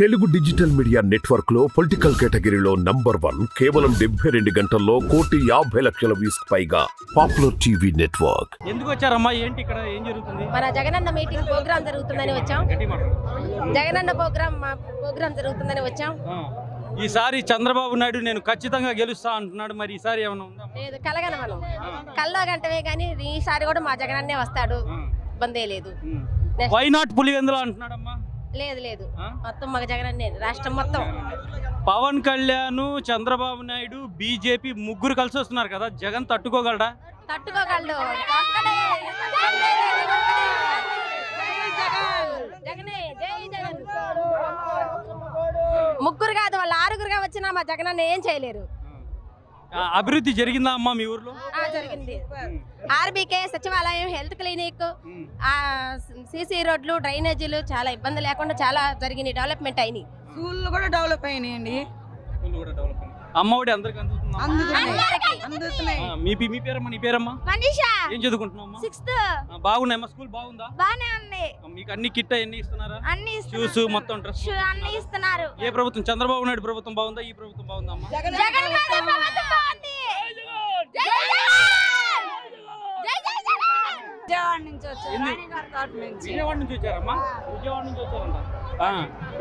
Telugu digital media నెట్వర్క్లో political కేటగిరీలో number one కేవలం డెబ్బై రెండు గంటల్లో కోటి యాభై లక్షల వ్యూస్ పైగా పాపులర్ టీవీ నెట్వర్క్. ఎందుకు వచ్చారమ్మా? ఏంటి ఇక్కడ? ఏం జరుగుతుంది? మన జగనన్న మీటింగ్ ప్రోగ్రామ్ జరుగుతుందని వచ్చాం. జగనన్న ప్రోగ్రామ్ మా ప్రోగ్రామ్ జరుగుతుందని వచ్చాం. ఈసారి చంద్రబాబు నాయుడు నేను ఖచ్చితంగా గెలుస్తా అంటున్నాడు. మరి ఈసారి ఏమైనా ఉందా? లేదు కలగన మనం. కల్లో గంటవే కానీ ఈసారి కూడా మా జగనన్నే వస్తాడు. ఇబ్బందే లేదు. వై నాట్ పులివెందులు అంటున్నాడమ్మా? లేదు లేదు? మొత్తం మా జగనన్నే రాష్ట్రం మొత్తం. పవన్ కళ్యాణ్ చంద్రబాబు నాయుడు బీజేపీ ముగ్గురు కలిసి వస్తున్నారు కదా జగన్ తట్టుకోగలడా? తట్టుకోగలడు. జగనే జగన్. ముగ్గురు కాదు వాళ్ళు ఆరుగురుగా వచ్చినా మా జగనన్న ఏం చేయలేరు. అభివృద్ధి జరిగిందా అమ్మా మీ ఊర్లో? ఆ, జరిగింది. ఆర్బీకే సచివాలయం హెల్త్ క్లినిక్ ఆ సీసీ రోడ్లు డ్రైనేజీలు చాలా ఇబ్బంది లేకుండా చాలా జరిగినాయి డెవలప్మెంట్ అయినాయి. స్కూళ్ళు కూడా డెవలప్ అయినాయండి. అమ్మఒడి అందరికి అందుతుందా అందరికీ. మీ పేరమ్మా నీ పేరమ్మా? మనీషా. ఏం చదువుకుంటున్నావు అమ్మా సిక్స్త్. ఆ, బాగున్నాయమ్మా స్కూల్ బాగుందా? బానే ఉంది. ఆ, మీకు అన్ని కిట్ ఎన్ని ఇస్తున్నారా? అన్ని షూస్ మొత్తం డ్రెస్ అన్ని ఇస్తున్నారు? ఏ ప్రభుత్వం? చంద్రబాబు నాయుడు ప్రభుత్వం బాగుందా? ఈ ప్రభుత్వం బాగుందా అమ్మా! విజయవాడ నుంచి వచ్చారమ్మా? విజయవాడ నుంచి వచ్చారంట.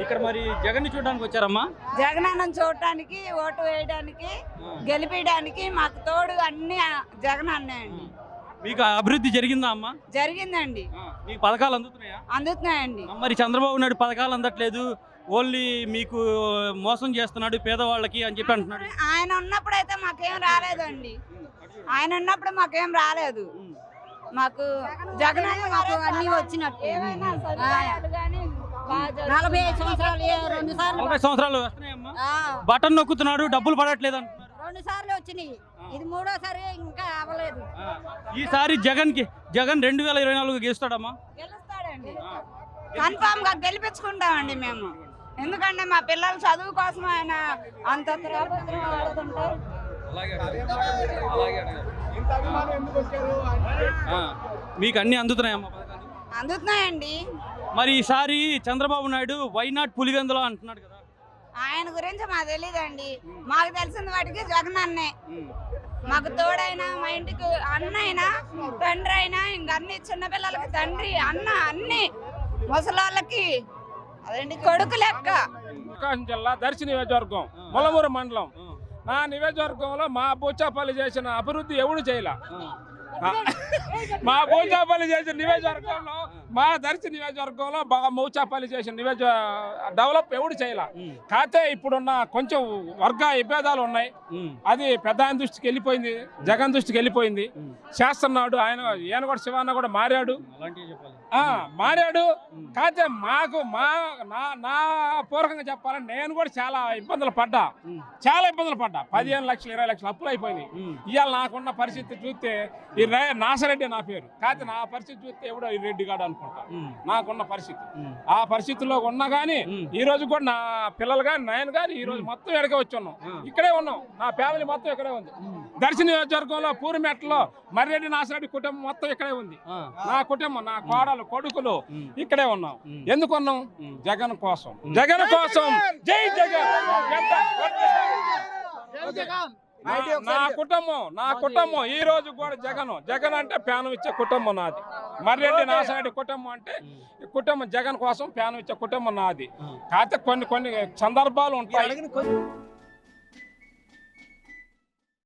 ఇక్కడ మరి జగన్ చూడడానికి వచ్చారమ్మా? జగనన్నను చూడటానికి ఓటు వేయడానికి గెలిపించడానికి మాకు తోడు అన్ని జగన్ అన్నాయండి మీకు అభివృద్ధి జరిగిందా అమ్మా? జరిగిందండి. మీకు పథకాలు అందుతున్నాయా? అందుతున్నాయండి. మరి చంద్రబాబు నాయుడు పథకాలు అందట్లేదు. ఓన్లీ మీకు మోసం చేస్తున్నాడు పేదవాళ్ళకి అని చెప్పి అంటున్నాడు. ఆయన ఉన్నప్పుడు అయితే మాకేం రాలేదండి. ఆయన ఉన్నప్పుడు మాకేం రాలేదు. మాకు జగన్ అన్న మాకు అన్ని వచ్చినట్టు. నలభై ఐదు సంవత్సరాలు ఏ రెండు సార్లు నలభై సంవత్సరాలు. వస్తున్నాయమ్మా బటన్ నొక్కుతున్నాడు డబ్బులు పడట్లేదు అంటున్నారు రెండు సార్లు వచ్చినాయి. ఇది మూడోసారి ఇంకా అవ్వలేదు. ఈసారి జగన్కి జగన్ రెండు వేల ఇరవై నాలుగు గెలుస్తాడమ్మా? గెలుస్తాడండి. కన్ఫామ్గా గెలిపించుకుంటామండి మేము. ఎందుకంటే మా పిల్లల చదువు కోసం ఆయన అంత త్రాపత్రం ఆడుతుంటే ఆ, మీకు అన్ని అందుతున్నాయమ్మా అందుతున్నాయండి. మరి ఈసారి చంద్రబాబు నాయుడు వై నాట్ పులివెందులో అంటున్నాడు కదా. ఆయన గురించి మాకు తెలియదండి మాకు తెలిసిన వాటికి జగన్ అన్నే. మాకు తోడైనా మా ఇంటికి అన్న అయినా తండ్రి అయినా ఇంక అన్ని చిన్నపిల్లలకి తండ్రి అన్న అన్ని ముసలాళ్ళకి అదేంటి కొడుకు లెక్క. ప్రకాశం జిల్లా దర్శి నియోజకవర్గం మొలమూరు మండలం. నా నియోజకవర్గంలో మా బూచాపల్లి చేసిన అభివృద్ధి ఎవడు చేయలే? మా బూచాపల్లి చేసిన నియోజకవర్గంలో మా దర్శి నియోజకవర్గంలో బాగా మౌచాపల్లి చేసిన నియోజక డెవలప్ ఎవడు చేయలే. కాకపోతే ఇప్పుడున్న కొంచెం వర్గ విభేదాలు ఉన్నాయి. అది పెద్ద ఆయన దృష్టికి వెళ్ళిపోయింది జగన్ దృష్టికి వెళ్ళిపోయింది. చేస్తున్నాడు ఆయన ఈయన కూడా శివాన్న కూడా మారాడు. అలాంటివి చెప్పాలి. మారాడు. కాకపోతే మాకు మా నా నా పూర్వకంగా చెప్పాలంటే నేను కూడా చాలా ఇబ్బందులు పడ్డా. చాలా ఇబ్బందులు పడ్డా. పదిహేను లక్షలు ఇరవై లక్షలు అప్పులు అయిపోయినాయి. ఇవాళ నాకున్న పరిస్థితి చూస్తే ఈ నాసరెడ్డి నా పేరు. కాకపోతే నా పరిస్థితి చూస్తే ఎవడో ఈ రెడ్డి గాడు అనుకుంటా. నాకున్న పరిస్థితి. ఆ పరిస్థితిలో ఉన్నా కానీ ఈ రోజు కూడా నా పిల్లలు కానీ నేను కానీ ఈ రోజు మొత్తం ఎడకే వచ్చి ఉన్నాం. ఇక్కడే ఉన్నాం. నా ఫ్యామిలీ మొత్తం ఇక్కడే ఉంది. దర్శన నియోజకవర్గంలో పూరిమెట్లో మర్రెడ్డి నాసిరెడ్డి కుటుంబం మొత్తం ఇక్కడే ఉంది. నా కుటుంబం నా కోడలు కొడుకులు ఇక్కడే ఉన్నాం. ఎందుకు ఉన్నాం? జగన్ కోసం. జగన్ కోసం. జై జగన్! నా- నా కుటుంబం నా కుటుంబం ఈ రోజు కూడా జగన్. జగన్ అంటే ప్యానం ఇచ్చే కుటుంబం నాది. మర్రెడ్డి నాసిరెడ్డి కుటుంబం అంటే ఈ కుటుంబం జగన్ కోసం ప్యానం ఇచ్చే కుటుంబం నాది. కాకపోతే కొన్ని కొన్ని సందర్భాలు ఉంటాయి.